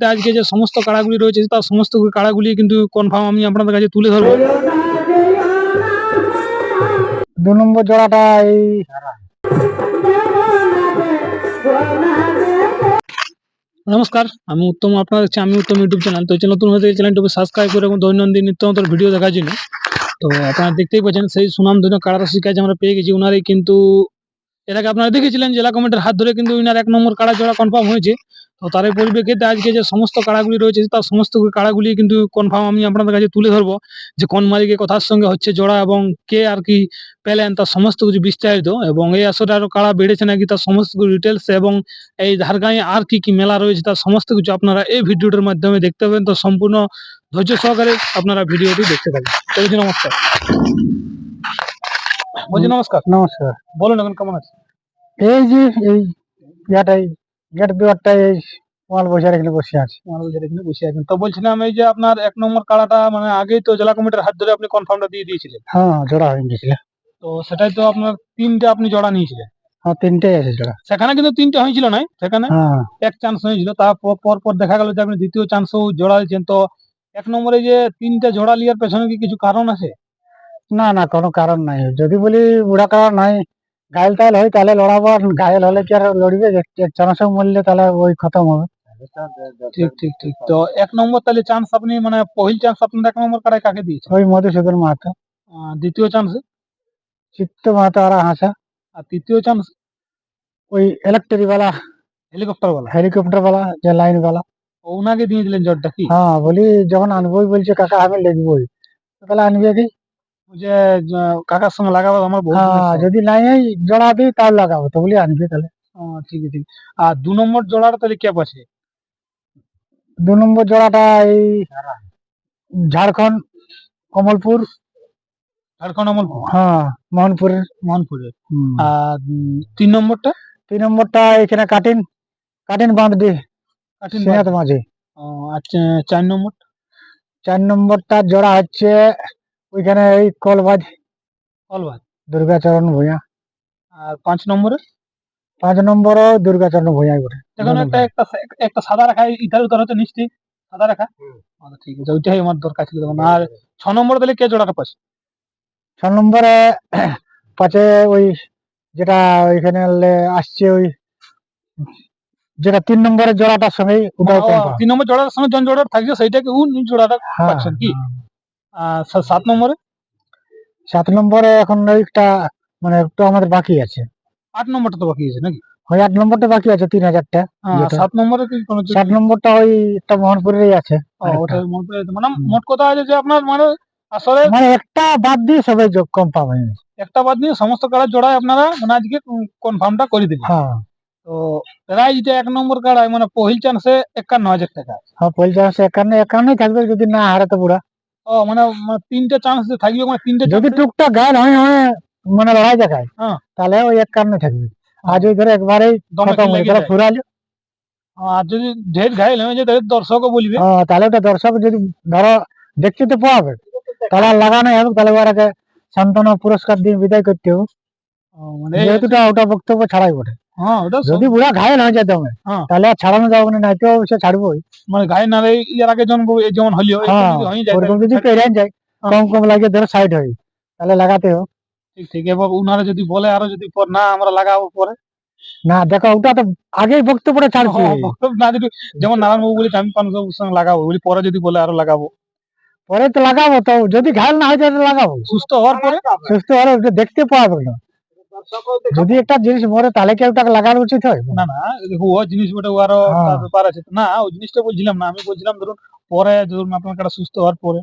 আজকে যে সমস্ত কাড়াগুলি রয়েছে তার সমস্ত কাড়াগুলি কিন্তু কনফার্ম আমি আপনাদের কাছে তুলে ধরবো। দু নম্বর জোড়াটা এই নমস্কার আমি উত্তম আপনার দেখছি আমি উত্তম ইউটিউব চ্যানেল তো চ্যানেল নতুন হতে চ্যানেলটিকে সাবস্ক্রাইব করে এবং দৈনন্দিন নিত্য নতুন ভিডিও দেখার জন্য। তো আপনারা দেখতেই পাচ্ছেন সেই সুনাম ধন্য কাড়া শিকাজ আমরা পেয়ে গেছি। ওনারই কিন্তু এর আগে আপনারা দেখেছিলেন জেলা কমিটির হাত ধরে কিন্তু উনার এক নম্বর কাড়া জোড়া কনফার্ম হয়েছে। তো তার পরিপ্রেক্ষিতে আজকে যে সমস্ত কাড়াগুলি রয়েছে তার সমস্ত কাড়াগুলি কিন্তু কনফার্ম আমি আপনাদের কাছে তুলে ধরবো যে কোন মালিকের কথার সঙ্গে হচ্ছে জোড়া এবং কে আর কি পেলেন তার সমস্ত কিছু বিস্তারিত এবং এই আসরে আরও কাড়া বেড়েছে নাকি তার সমস্ত কিছু ডিটেলস এবং এই ঝাড়গাঁয়ে আর কি কি মেলা রয়েছে তার সমস্ত কিছু আপনারা এই ভিডিওটার মাধ্যমে দেখতে পাবেন। তো সম্পূর্ণ ধৈর্য সহকারে আপনারা ভিডিওটি দেখতে তো বলছি নমস্কার। বলছি নমস্কার। নমস্কার। বলুন এখন কেমন আছে এই যে এই ইয়াটাই গেট দুয়ারটা এই মাল বসে এখানে বসে আছে। আমাদের এখানে বসে আছেন তো বলছিলাম এই যে আপনার এক নম্বর কাড়াটা মানে আগেই তো জেলা কমিটির হাত ধরে আপনি কনফার্মটা দিয়ে দিয়েছিলেন। হ্যাঁ জোড়া হয়ে গেছিল। তো সেটাই তো আপনার তিনটে আপনি জোড়া নিয়েছিলেন। হ্যাঁ তিনটেই আছে জোড়া। সেখানে কিন্তু তিনটে হয়েছিল না সেখানে হ্যাঁ। এক চান্স হয়েছিল। তারপর পর পর দেখা গেল যে আপনি দ্বিতীয় চান্সও জোড়া দিয়েছেন। তো এক নম্বরে যে তিনটে জোড়া লিয়ার পেছনে কি কিছু কারণ আছে? না না কোনো কারণ নাই। যদি বলি বুড়া কারণ নাই ঘায়ল টাইল হয় তাহলে লড়াবো আর ঘায়ল হলে কি আর লড়বে? চারশো মরলে তাহলে ওই খতম হবে। ঠিক ঠিক ঠিক। তো এক নম্বর তাহলে চান্স আপনি মানে পহিল চান্স আপনার এক নম্বর কারায় কাকে দিয়েছেন? ওই মধুসূদন মাহাতো। দ্বিতীয় চান্স চিত্ত মাহাতো আর হাসা। আর তৃতীয় চান্স ওই ইলেকট্রিক বালা হেলিকপ্টার বলা হেলিকপ্টার বালা যে লাইন বালা ওনাকে দিয়ে দিলেন জটটা কি? হ্যাঁ বলি যখন আনবোই বলছে কাকা? আমি লিখবই। তাহলে আনবে কি? যে কাকার সঙ্গে লাগাবো আমার হ্যাঁ যদি নাই জোড়া দিই তাহলে লাগাবো তো বলি আনবে তাহলে। ঠিক আছে আর দু নম্বর জোড়াটা তাহলে ক্যাপ আছে দু নম্বর জোড়াটা এই ঝাড়খণ্ড। কমলপুর। ঝাড়খণ্ড আমল হ্যাঁ মোহনপুরের মোহনপুরের আর তিন নম্বরটা? তিন নম্বরটা এখানে কাটিন কাটিন বাঁধডি কাঠিন সিনাত মাঝে আর চার নম্বর? চার নম্বরটা জোড়া হচ্ছে ওইখানে এই কলবাজ অলবাদ দুর্গাচরণ ভূঁইয়া আর পাঁচ নম্বরে? পাঁচ নম্বর দুর্গাচরণ ভূঁইয়া করে এখন একটা একটা একটা সাদা রাখা ইধার উধার হচ্ছে নিশ্চয়ই সাদা রাখা। আচ্ছা, ঠিক আছে ওইটাই আমার দরকার ছিল তখন। আর ছ নম্বর তাহলে কে জোড়াটা পাচ্ছে? ছ নম্বরে পাশে ওই যেটা ওইখানে আসছে ওই যেটা তিন নম্বরের জোড়াটার সঙ্গে। তিন নম্বর জোড়ার সঙ্গে জন জোড়া থাকছে সেইটাকে উ নি জোড়াটা হ্যাঁ, পাচ্ছেন কি? সা- সাত নম্বরে? সাত নম্বরে এখন একটা মানে একটু আমাদের বাকি আছে। আট নম্বরটা তো বাকি আছে নাকি? ওই আট নম্বরটা বাকি আছে তিন হাজারটা। সাত নম্বরে কি কোনো সাত নম্বরটা ওই একটা মোহনপুরেরই আছে। ওটা মনে মানে মোট কথা আছে যে আপনার মানে আসলে মানে একটা বাদ দিয়ে সবাই যোগ কম পাবে। একটা বাদ দিয়ে সমস্ত কাড়া জোড়ায় আপনারা মানে আজকে কনফার্মটা করে দিবেন। হ্যাঁ। তো প্রাইজ যেটা এক নম্বর কাড়ায় মানে পহিল চান্সে একান্ন হাজার টাকা। হ্যাঁ পঞ্চাশ একান্ন একান্নই থাকবে যদি না হারে তো পুরা। ও মানে মানে তিনটে চান্স থাকবে মানে তিনটে যদি টুকটা গায়েল হয় হয় মানে লড়াই দেখায় হ্যাঁ। তাহলে ওই একান্ন থাকবে। আজ ওই ধরে একবারেই দমে খতম হয়ে গেল। ফুরালো আর যদি ঢের ঘাইল হয়ে যায় তাহলে দর্শকও বলবে। হ্যাঁ, তাহলে ওটা দর্শক যদি ধরো দেখতে তো পাবে তাহলে আর লাগানো হবে তাহলে ওরাকে সান্ত্বনা পুরস্কার দিয়ে বিদায় করতে হবে। মানে ওটা বক্তব্য ছাড়াই বটে। যদি বুড়া ঘায়ল না যায় দমে হ্যাঁ। তাহলে আর ছাড়ানো যাবে না নাই তো সে ছাড়বোই। মানে গায়ে না রে ইয়ার আগে যেমন যেমন হলিও হ্যাঁ, যদি ওরকম যদি পেরে যায় হ্যাঁ। কম কম লাগে ধরো সাইড হয়ে। তাহলে লাগাতে হবে ঠিক ঠিক। এবার উনারা যদি বলে আরও যদি পর না আমরা লাগাবো পরে। না দেখো ওটা তো আগেই বক্তব্যটা ছাড়ছি হ্যাঁ, না যদি যেমন নারায়ণ বাবু বলেছে আমি সঙ্গে লাগাবো। বলি পরে যদি বলে আরও লাগাবো। পরে তো লাগাবো তো যদি ঘায়ল না হয় তাহলে লাগাবো। সুস্থ হওয়ার পরে সুস্থ ওটা দেখতে পাওয়া না যদি একটা জিনিস মরে তাহলে কি ওটাকে লাগানো উচিত হয়? না না দেখো ও জিনিস বটে ও আরও হ্যাঁ। ব্যাপার আছে। না ওই জিনিসটা বলছিলাম না আমি বলছিলাম ধরুন পরে ধরুন আপনার কাটা সুস্থ হওয়ার পরে।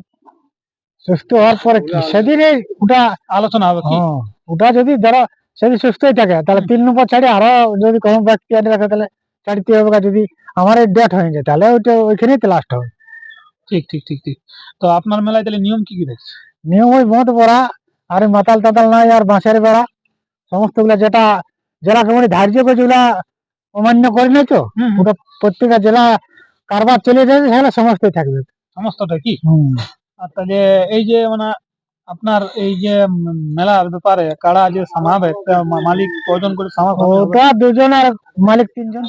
সুস্থ হওয়ার পরে সেদিনে ওটা আলোচনা হবে কি? হ্যাঁ, ওটা যদি ধরো সেদিন সুস্থই থাকে তাহলে তিন নম্বর ছাড়ে আরও যদি কোনো ব্যক্তি আনে রাখে তাহলে ছাড়তে হবে যদি আমার ডেট হয়ে যায় তাহলে ওইটা ওইখানেই তো লাস্ট হবে। ঠিক ঠিক ঠিক ঠিক। তো আপনার মেলায় তাহলে নিয়ম কি কি দেখছে নিয়ম ওই মত পড়া আর মাতাল টাতাল নাই আর বাঁশের বেড়া। সমস্তগুলা যেটা জেলা কমিটি ধার্য করেছে ওগুলা অমান্য করে নাই তো? ওটা প্রত্যেকটা জেলা কারবার চলে যাবে সেগুলো সমস্তই থাকবে। সমস্তটা কি। আর তাহলে এই যে মানে আপনার এই যে মেলার ব্যাপারে কারা যে সামাবে মালিক কজন করে সামাবে? ওটা দুজন আর মালিক তিনজন।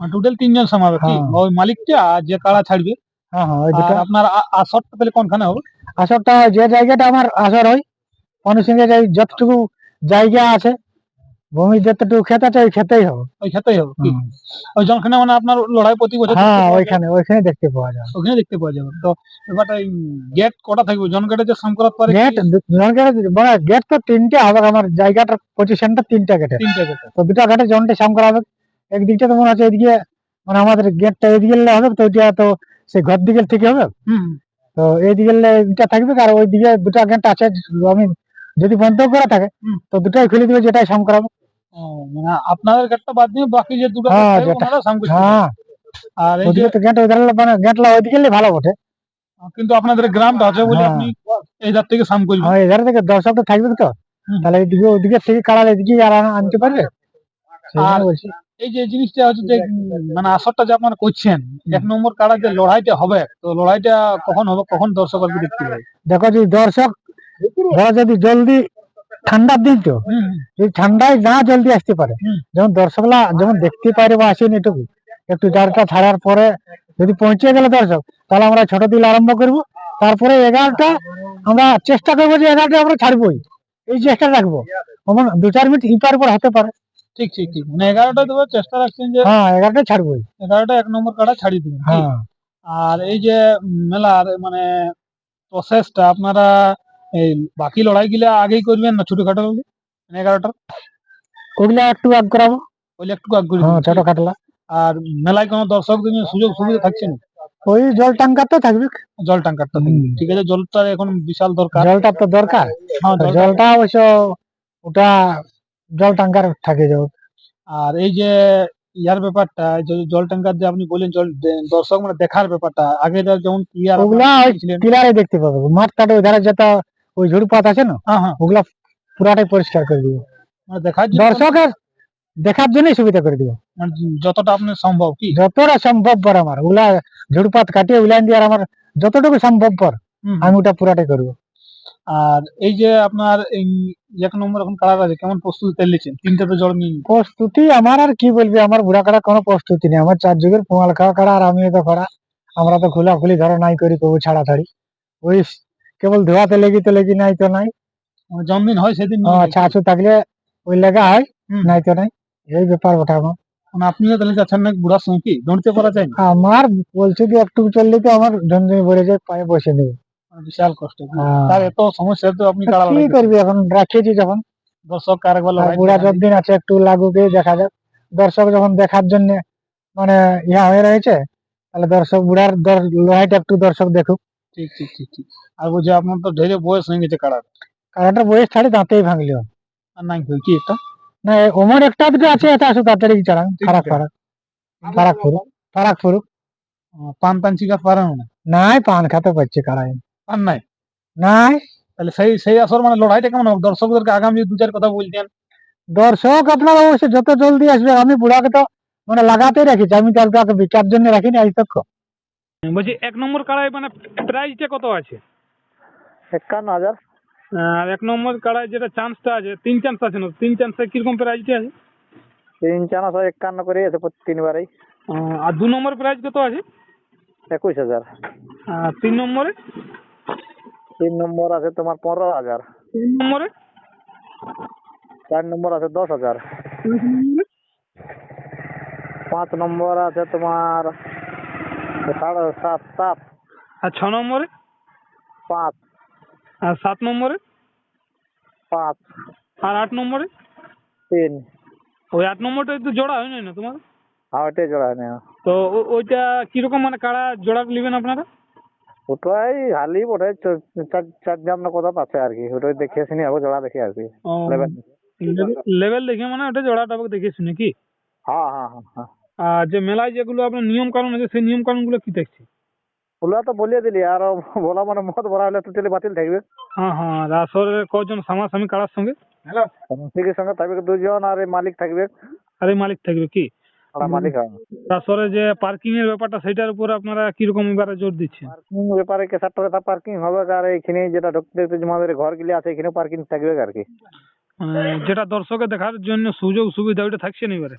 টোটাল তিনজন সামাবে হ্যাঁ। ওই মালিকটা আর যে কাড়া ছাড়বে? হ্যাঁ হ্যাঁ আপনার আসরটা তাহলে কোনখানে হবে? আসরটা যে জায়গাটা আমার আসর হয় অনু সঙ্গে যাই যতটুকু জায়গা আছে। ভূমি যতটুকু ক্ষেত আছে ওই খেতেই হবে। ওই ক্ষেত্রেই হবে ওই জনখানে মানে আপনার লড়াই প্রতি বছর হ্যাঁ। ওইখানে ওইখানে দেখতে পাওয়া যায়। ওখানে দেখতে পাওয়া যাবে। তো এবারটা গেট কটা থাকবে? জন গেটে যে সামকরাত পারে গেট মানে গেট তো তিনটে হবে আমার জায়গাটা পজিশনটা তিনটা গেটে তিনটা গেটে তো দুটা ঘাটে জনটা সাম করা হবে। একদিকটা তো মনে হচ্ছে এদিকে মানে আমাদের গেটটা এদিকে হবে তো ওইটা তো সেই ঘর দিকে থেকে হবে। হুম। তো এইদিকে এটা থাকবে আর ওই দিকে দুটা গেট আছে আমি যদি বন্ধ করা থাকে তো দুটাই খুলে দিবে যেটাই সাম করাবো। মানে আপনাদের গেটটা বাদ দিয়ে বাকি যে দুটো হ্যাঁ, যেটা- হ্যাঁ। আর ওদিকে তো গেট ওই ধারে মানে গেটলা ওইদিকে ভালো বটে। কিন্তু আপনাদের গ্রামটা আছে বলে হ্যাঁ। আপনি এই ধার থেকে সাম করবেন। হ্যাঁ এধারে থেকে দর্শকটা থাকবে তো। তাহলে এইদিকে ওদিকে থেকে কাড়ালে এদিকে আর আনতে পারবে? আর- এই যে জিনিসটা হচ্ছে যে মানে আসরটা যে আপনারা করছেন এক নম্বর কাড়া যে লড়াইটা হবে তো লড়াইটা কখন হবে কখন দর্শক আসবে দেখতে পাবে দেখো যদি দর্শক ধরো যদি জলদি ঠান্ডার দিন তো যদি ঠান্ডায় না জলদি আসতে পারে যেমন দর্শকরা যেমন দেখতে পারে বা আসেন এটুকু একটু জালটা ছাড়ার পরে যদি পৌঁছে গেল দর্শক তাহলে আমরা ছোট দিল আরম্ভ করব। তারপরে এগারোটা আমরা চেষ্টা করব যে এগারোটা আমরা ছাড়বোই। এই চেষ্টা রাখব। যেমন দু চার মিনিট ইপার পর হতে পারে। ঠিক ঠিক ঠিক। মানে এগারোটা দেবো চেষ্টা রাখছেন যে হ্যাঁ এগারোটা ছাড়বোই। এগারোটা এক নম্বর কাটা ছাড়িয়ে দিবেন। হ্যাঁ। আর এই যে মেলার মানে প্রসেসটা আপনারা এই বাকি লড়াই গুলা আগেই করবেন না ছোটখাটো? মানে এগারোটা ওগুলা একটু আগ করাবো। ওইলে একটু আগ করে হ্যাঁ ছোট? খাটলা। আর মেলায় কোনো জন্য সুযোগ সুবিধা থাকছে না? ওই জল টাঙ্কার তো থাকবে। জল ট্যাঙ্কারটা। ঠিক আছে জলটা এখন বিশাল দরকার। জলটা তো দরকার। হ্যাঁ জলটা- অবশ্য ওটা জল টাঙ্কার থাকে যাও আর এই যে ইয়ার ব্যাপারটা জল ট্যাঙ্কার যে আপনি বললেন জল দর্শক মানে দেখার ব্যাপারটা আগে যেমন ক্লিয়ার ওগুলা কিলারে দেখতে পাবে। মাঠ কাটে ওই ধারে যেটা ওই ঝুড় পাত আছে না? হ্যাঁ হ্যাঁ। ওগুলা পুরাটাই পরিষ্কার করে দিব। দর্শকের দেখার জন্যই সুবিধা করে দিব। যতটা আপনার সম্ভব কি? যতটা সম্ভব পর আমার ওগুলা ঝুড়পাত কাটিয়ে উলাইন দিয়ে আমার যতটুকু সম্ভব পর আমি ওটা পুরাটাই করব। আর এই যে আপনার এই এক নম্বর এখন কালার আছে কেমন প্রস্তুতি তেলিয়েছেন তিনটে তো জল নিয়ে প্রস্তুতি আমার আর কি বলবি আমার বুড়া কাড়া কোনো প্রস্তুতি নেই। আমার চার যুগের পোঙাল খাওয়া কাড়া আর আমি তো করা আমরা তো খোলাখুলি ধরো নাই করি কবু ছাড়াছাড়ি। ওই কেবল ধোয়াতে লেগি তো লেগি নাই তো নাই। মানে জন্মদিন হয় সেদিন নিয়ে আচ্ছা আছু থাকলে ওই লেগা হয় নাই তো নাই। এই ব্যাপার ওটা আমার। আপনিও তাহলে যাচ্ছেন না বুড়ার সঙ্গে কি? দৌড়তে পারা যায় না। আমার বলছে কি একটু চললে তো আমার ঝনঝনি যায় পায়ে বসে বিশাল কষ্ট। তার এত সমস্যা তো আপনি কি করবি এখন? রাখিয়েছি যখন। দর্শক আর বুড়া। যতদিন আছে একটু লাগুকে দেখা যাক। দর্শক যখন দেখার জন্য মানে ইয়া হয়ে রয়েছে তাহলে দর্শক বুড়ার লড়াইটা একটু দর্শক দেখুক। ঠিক ঠিক ঠিক ঠিক। আর বলছে আপনার তো ঢেরে বয়স হয়ে গেছে কাড়ার কারণটা বয়স ছাড়ি দাঁতেই ভাঙলিও আর নাই কি এটা না ওমর একটা দুটো আছে এটা আসু তাড়াতাড়ি চালান ফারাক ফারাক। ফারাক ফুরুক ফারাক ফুরুক পান টান শিকার পারেন না। নাই পান খাতে পাচ্ছি কারাই পান নাই? নাই। তাহলে সেই সেই আসর মানে লড়াইটা কেমন হবে? দর্শকদেরকে আগামী দু চার কথা বলতেন। দর্শক আপনারা অবশ্যই যত জলদি আসবে আমি বুড়াকে তো মানে লাগাতেই রেখেছি। আমি তো আর কাউকে বিকার জন্য রাখিনি আজ তক। বলছি এক নম্বর কাড়ায় মানে প্রাইসটা কত আছে? একান্ন হাজার। আর এক নম্বর কাড়ায় যেটা চান্সটা আছে তিন চান্স আছে না? তিন চান্সে কীরকম প্রাইসটা আছে? তিন চানা ছয় একান্ন করে আছে তিনবারই। আর দু নম্বর প্রাইস কত আছে? একুশ হাজার। আর তিন নম্বরে? তিন নম্বর আছে তোমার পনেরো হাজার। তিন নম্বরে? চার নম্বর আছে দশ হাজার। পাঁচ নম্বর আছে তোমার সাড়ে সাত সাত। আর ছ নম্বরে? পাঁচ। আর সাত নম্বরে? পাঁচ। আর আট নম্বরে? তিন। ওই আট নম্বরটা একটু জোড়া হয় না তোমার? হ্যাঁ ওইটাই জোড়া নেই। তো ওইটা কীরকম মানে কাড়া জোড়া নেবেন আপনারা? ওটাই হালি ওটাই চ- চার চার জামনা কথা আছে আর কি ওটাই দেখে শুনে আবার জোড়া দেখে আর কি। ও, লেভেল। দেখে মানে ওটা জোড়াটা দেখে শুনে কি? হ্যাঁ হ্যাঁ হ্যাঁ হ্যাঁ। আর যে মেলায় যেগুলো আপনার নিয়ম কানুন আছে সেই নিয়ম কানুনগুলো কি দেখছি? ওগুলা তো বলিয়ে দিলি আর বলা মানে মত হলে টোটালি বাতিল থাকবে। হ্যাঁ হ্যাঁ আর কজন সামাসামি কাড়ার সঙ্গে? সঙ্গে থাকবে দুজন আর এই মালিক থাকবে। আর এই মালিক থাকবে কি? মালিক আসরে যে পার্কিং এর ব্যাপারটা সেটার উপর আপনারা কীরকম এবারে জোর দিচ্ছেন? পার্কিং ব্যাপারে কেসারটা পার্কিং হবে আর এইখানে যেটা ঢুকতে যে আমাদের ঘর গিলে আছে এখানে পার্কিং থাকবে আর কি। যেটা দর্শকের দেখার জন্য সুযোগ, সুবিধা, ওইটা থাকছে না এবারে।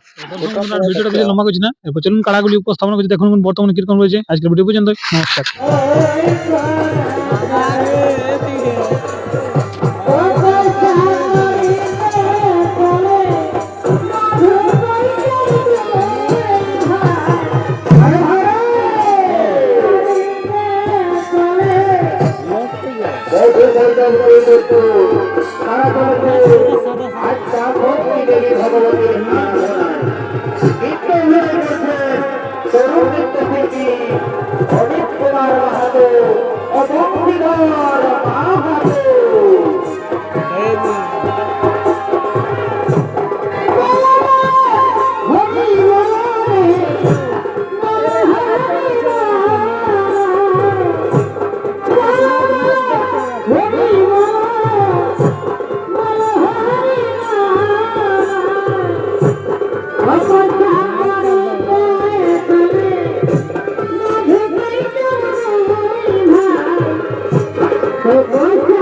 ভিডিওটা বেশি লম্বা করছি না। এরপর চলুন কাড়াগুলি উপস্থাপনা করছি। দেখুন, বর্তমানে কীরকম রয়েছে। আজকের ভিডিও পর্যন্ত নমস্কার। আমি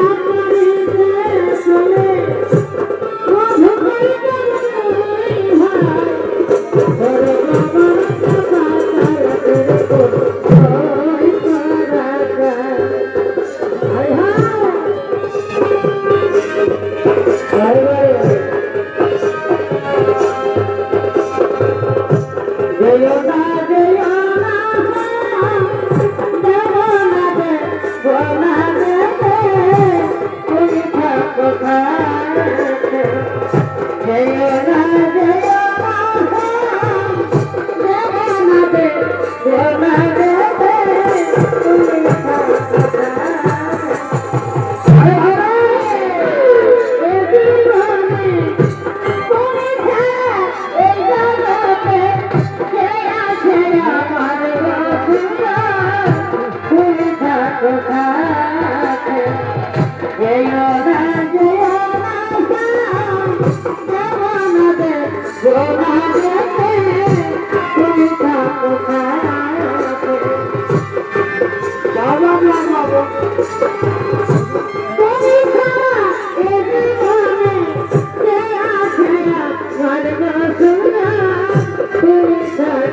চাই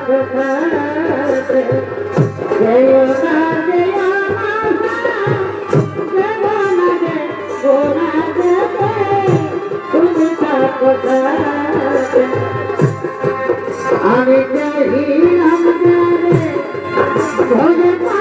আমাদের ভোগে পাইলে